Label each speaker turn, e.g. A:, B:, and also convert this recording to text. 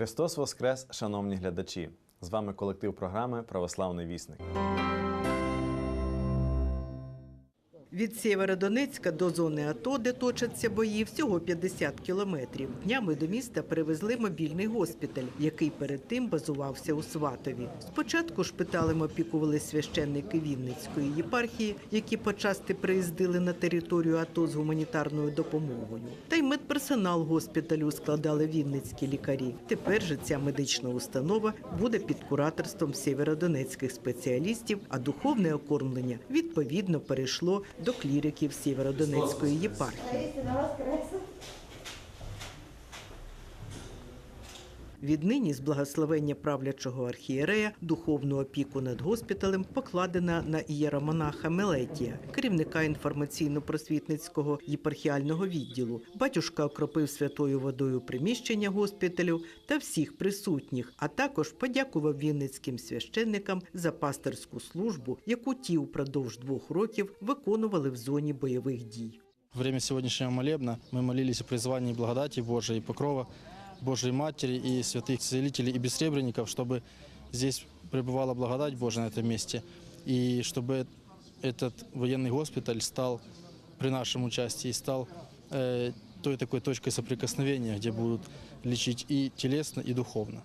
A: Христос Воскрес, шановні глядачі! З вами колектив програми Православний вісник.
B: Від Сєвєродонецька до зони АТО, де точаться бої, всього 50 кілометрів. Днями до міста привезли мобільний госпіталь, який перед тим базувався у Сватові. Спочатку шпиталем опікували священники Вінницької єпархії, які почасти приїздили на територію АТО з гуманітарною допомогою. Та й медперсонал госпіталю складали вінницькі лікарі. Тепер же ця медична установа буде під кураторством сєвєродонецьких спеціалістів, а духовне окормлення відповідно перейшло до кліриків Сєвєродонецької єпархії. Віднині з благословення правлячого архієрея духовну опіку над госпіталем покладена на ієромонаха Мелетія, керівника інформаційно-просвітницького єпархіального відділу. Батюшка окропив святою водою приміщення госпіталю та всіх присутніх, а також подякував вінницьким священникам за пасторську службу, яку ті упродовж двох років виконували в зоні бойових дій.
C: Время сегодняшнего молебна мы молились о призвании благодати Божией и покрова Божией Матери и святых целителей и бессребренников, чтобы здесь пребывала благодать Божия на этом месте, и чтобы этот военный госпиталь стал при нашем участии стал э, той такой точкой соприкосновения, где будут лечить и телесно, и духовно.